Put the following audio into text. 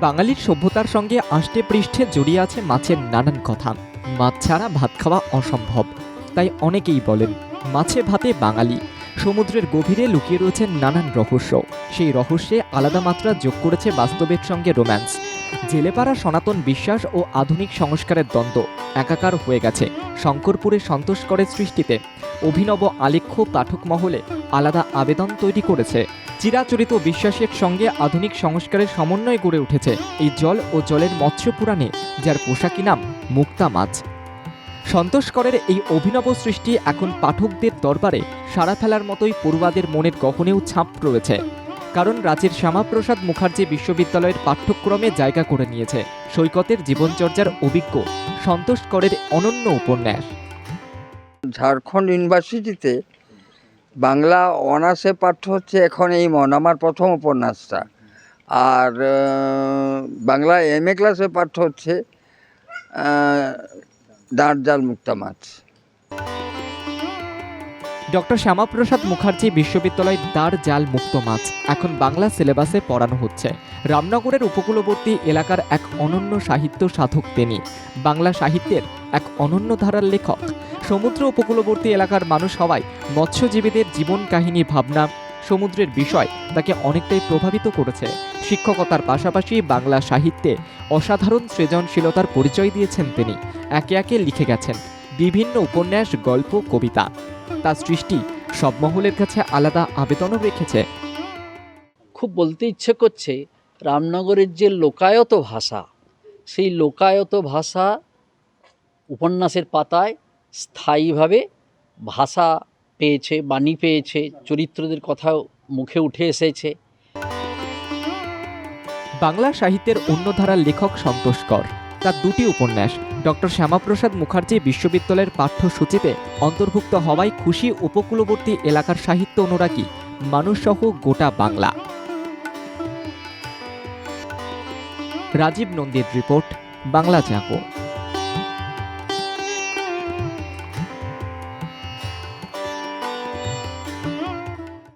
বাঙালির সভ্যতার সঙ্গে আষ্টে পৃষ্ঠে জড়িয়ে আছে মাছের নানান কথা। মাছ ছাড়া ভাত খাওয়া অসম্ভব। তাই অনেকেই বলেন, মাছে ভাতে বাঙালি। সমুদ্রের গভীরে লুকিয়ে রয়েছে নানান রহস্য। সেই রহস্যে আলাদা মাত্রা যোগ করেছে বাস্তবের সঙ্গে রোম্যান্স। জেলেপাড়া সনাতন বিশ্বাস ও আধুনিক সংস্কারের দ্বন্দ্ব একাকার হয়ে গেছে। শঙ্করপুরে সন্তোষকরের সৃষ্টিতে। অভিনব আলেখ্য পাঠক মহলে আলাদা আবেদন তৈরি করেছে। চিরাচরিত বিশ্বাসের সঙ্গে আধুনিক সংস্কারের সমন্বয় গড়ে উঠেছে এই জল ও জলের মৎস্য পুরাণে, যার পোশাকি নাম মুক্তা মাছ। সন্তোষকরের এই অভিনব সৃষ্টি এখন পাঠকদের দরবারে সারা ফেলার মতোই পড়ুয়াদের মনের গহনেও ছাপ রয়েছে। কারণ রাজ্যের শ্যামাপ্রসাদ মুখার্জি বিশ্ববিদ্যালয়ের পাঠ্যক্রমে জায়গা করে নিয়েছে। সৈকতের জীবনচর্যার অভিজ্ঞ সন্তোষকরের অনন্য উপন্যাস। ঝাড়খণ্ড ইউনিভার্সিটিতে বাংলা অনার্সে পাঠ্য হচ্ছে এখন এই মন, আমার প্রথম উপন্যাসটা। আর বাংলা এম এ ক্লাসে পাঠ্য হচ্ছে দাঁড় জাল মুক্তা মাছ। ডক্টর শ্যামাপ্রসাদ মুখার্জি বিশ্ববিদ্যালয় দ্বার জাল মুক্ত মাছ। এখন বাংলা সিলেবাসে পড়ানো হচ্ছে। রামনগরের উপকূলবর্তী এলাকার এক অনন্য সাহিত্য সাধক তিনি। বাংলা সাহিত্যের এক অনন্য ধারার লেখক। সমুদ্র উপকূলবর্তী এলাকার মানুষ হওয়ায় মৎস্যজীবীদের জীবন কাহিনী ভাবনা, সমুদ্রের বিষয় তাকে অনেকটাই প্রভাবিত করেছে। শিক্ষকতার পাশাপাশি বাংলা সাহিত্যে অসাধারণ সৃজনশীলতার পরিচয় দিয়েছেন তিনি। একে একে লিখে গেছেন বিভিন্ন উপন্যাস, গল্প, কবিতা। তার সৃষ্টি সব মহলের কাছে আলাদা আবেদনও রেখেছে। খুব বলতে ইচ্ছে করছে রামনগরের যে লোকায়ত ভাষা সেই লোকায়ত ভাষা উপন্যাসের পাতায় স্থায়ীভাবে ভাষা পেয়েছে বাণী পেয়েছে চরিত্রদের কথাও মুখে উঠে এসেছে। বাংলা সাহিত্যের অন্য ধারার লেখক সন্তোষকর তার দুটি উপন্যাস, ডক্টর শ্যামাপ্রসাদ মুখার্জি বিশ্ববিদ্যালয়ের পাঠ্যসূচিতে অন্তর্ভুক্ত হওয়ায় খুশি উপকূলবর্তী এলাকার সাহিত্য অনুরাগী মানুষসহ গোটা বাংলা। রাজীব নন্দীর রিপোর্ট, বাংলা চাকো